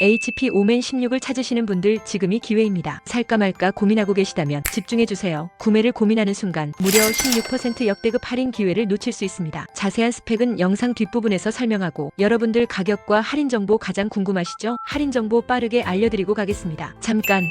HP 오멘 16을 찾으시는 분들 지금이 기회입니다. 살까 말까 고민하고 계시다면 집중해주세요. 구매를 고민하는 순간 무려 16% 역대급 할인 기회를 놓칠 수 있습니다. 자세한 스펙은 영상 뒷부분에서 설명하고 여러분들 가격과 할인 정보 가장 궁금하시죠? 할인 정보 빠르게 알려드리고 가겠습니다. 잠깐!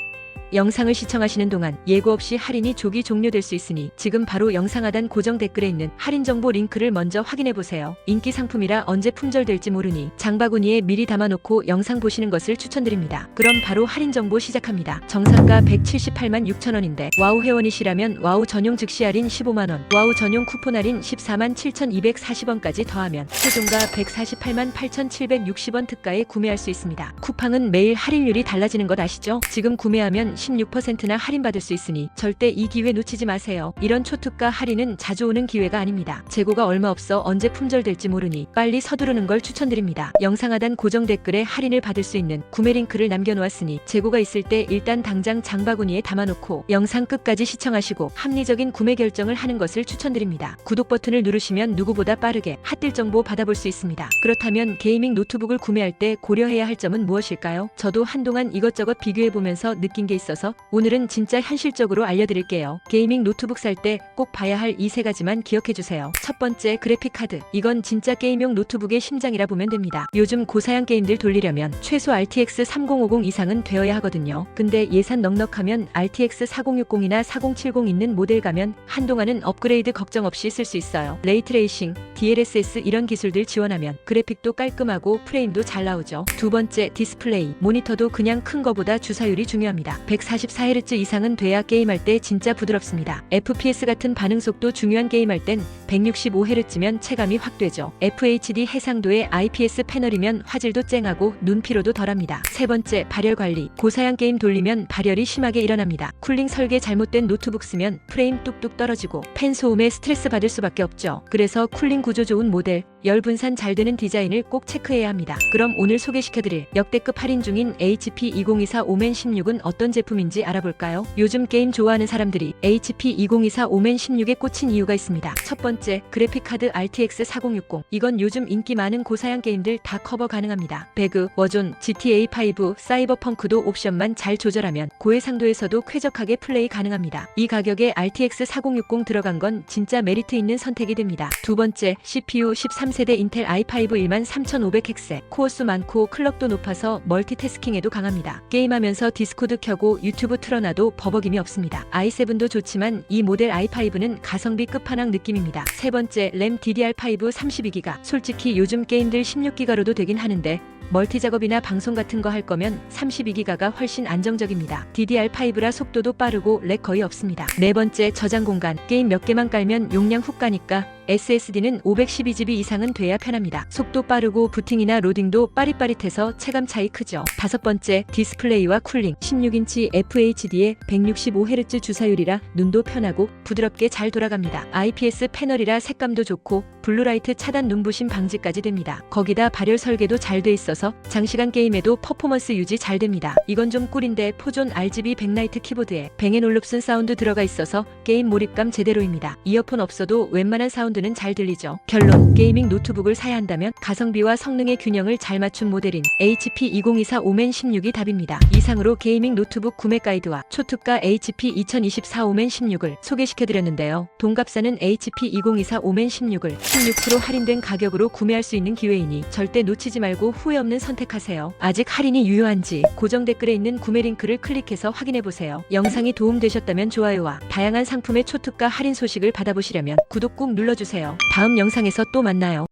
영상을 시청하시는 동안 예고 없이 할인이 조기 종료될 수 있으니 지금 바로 영상 하단 고정 댓글에 있는 할인 정보 링크를 먼저 확인해 보세요. 인기 상품이라 언제 품절될지 모르니 장바구니에 미리 담아놓고 영상 보시는 것을 추천드립니다. 그럼 바로 할인 정보 시작합니다. 정상가 178만 6천원인데 와우 회원이시라면 와우 전용 즉시 할인 15만원, 와우 전용 쿠폰 할인 14만 7,240원까지 더하면 최종가 148만 8,760원 특가에 구매할 수 있습니다. 쿠팡은 매일 할인율이 달라지는 것 아시죠? 지금 구매하면 16%나 할인받을 수 있으니 절대 이 기회 놓치지 마세요. 이런 초특가 할인은 자주 오는 기회가 아닙니다. 재고가 얼마 없어 언제 품절될지 모르니 빨리 서두르는 걸 추천드립니다. 영상 하단 고정 댓글에 할인을 받을 수 있는 구매 링크를 남겨놓았으니 재고가 있을 때 일단 당장 장바구니에 담아놓고 영상 끝까지 시청하시고 합리적인 구매 결정을 하는 것을 추천드립니다. 구독 버튼을 누르시면 누구보다 빠르게 핫딜 정보 받아볼 수 있습니다. 그렇다면 게이밍 노트북을 구매할 때 고려해야 할 점은 무엇일까요? 저도 한동안 이것저것 비교해보면서 느낀 게 있 어서 오늘은 진짜 현실적으로 알려드릴게요. 게이밍 노트북 살 때 꼭 봐야 할 이 세 가지만 기억해주세요. 첫 번째 그래픽 카드. 이건 진짜 게임용 노트북의 심장이라 보면 됩니다. 요즘 고사양 게임들 돌리려면 최소 RTX 3050 이상은 되어야 하거든요. 근데 예산 넉넉하면 RTX 4060이나 4070 있는 모델 가면 한동안은 업그레이드 걱정 없이 쓸 수 있어요. 레이트레이싱, DLSS 이런 기술들 지원하면 그래픽도 깔끔하고 프레임도 잘 나오죠. 두 번째 디스플레이. 모니터도 그냥 큰 거보다 주사율이 중요합니다. 144Hz 이상은 돼야 게임할 때 진짜 부드럽습니다. FPS 같은 반응 속도 중요한 게임할 땐 165Hz면 체감이 확 되죠. FHD 해상도의 IPS 패널이면 화질도 쨍하고 눈 피로도 덜합니다. 세 번째 발열 관리. 고사양 게임 돌리면 발열이 심하게 일어납니다. 쿨링 설계 잘못된 노트북 쓰면 프레임 뚝뚝 떨어지고 팬 소음에 스트레스 받을 수밖에 없죠. 그래서 쿨링 구조 좋은 모델, 열 분산 잘 되는 디자인을 꼭 체크해야 합니다. 그럼 오늘 소개시켜드릴 역대급 할인 중인 HP 2024 오멘 16은 어떤 제품인지 알아볼까요? 요즘 게임 좋아하는 사람들이 HP 2024 오멘 16에 꽂힌 이유가 있습니다. 첫 번째, 그래픽카드 RTX 4060. 이건 요즘 인기 많은 고사양 게임들 다 커버 가능합니다. 배그, 워존, GTA5, 사이버펑크도 옵션만 잘 조절하면 고해상도에서도 쾌적하게 플레이 가능합니다. 이 가격에 RTX 4060 들어간 건 진짜 메리트 있는 선택이 됩니다. 두 번째, CPU 13 세대 인텔 i5 13500X. 코어수 많고 클럭도 높아서 멀티태스킹에도 강합니다. 게임하면서 디스코드 켜고 유튜브 틀어놔도 버벅임이 없습니다. i7도 좋지만 이 모델 i5는 가성비 끝판왕 느낌입니다. 세 번째, 램 DDR5 32기가. 솔직히 요즘 게임들 16기가로도 되긴 하는데 멀티 작업이나 방송 같은 거 할 거면 32기가가 훨씬 안정적입니다. DDR5라 속도도 빠르고 렉 거의 없습니다. 네 번째, 저장 공간. 게임 몇 개만 깔면 용량 훅 가니까 SSD는 512GB 이상은 돼야 편합니다. 속도 빠르고 부팅이나 로딩도 빠릿빠릿해서 체감 차이 크죠. 다섯 번째, 디스플레이와 쿨링. 16인치 FHD에 165Hz 주사율이라 눈도 편하고 부드럽게 잘 돌아갑니다. IPS 패널이라 색감도 좋고 블루라이트 차단 눈부심 방지까지 됩니다. 거기다 발열 설계도 잘 돼 있어서 장시간 게임에도 퍼포먼스 유지 잘 됩니다. 이건 좀 꿀인데 포존 RGB 백라이트 키보드에 뱅앤올룹슨 사운드 들어가 있어서 게임 몰입감 제대로입니다. 이어폰 없어도 웬만한 사운드 는 잘 들리죠. 결론 게이밍 노트북을 사야 한다면 가성비와 성능의 균형을 잘 맞춘 모델인 HP 2024 오멘 16이 답입니다. 이상으로 게이밍 노트북 구매 가이드와 초특가 HP 2024 오멘 16을 소개시켜드렸는데요. 동갑사는 HP 2024 오멘 16을 16% 할인된 가격으로 구매할 수 있는 기회이니 절대 놓치지 말고 후회 없는 선택하세요. 아직 할인이 유효한지 고정 댓글에 있는 구매 링크를 클릭해서 확인해보세요. 영상이 도움되셨다면 좋아요와 다양한 상품의 초특가 할인 소식을 받아보시려면 구독 꾹 눌러 주세요. 다음 영상에서 또 만나요.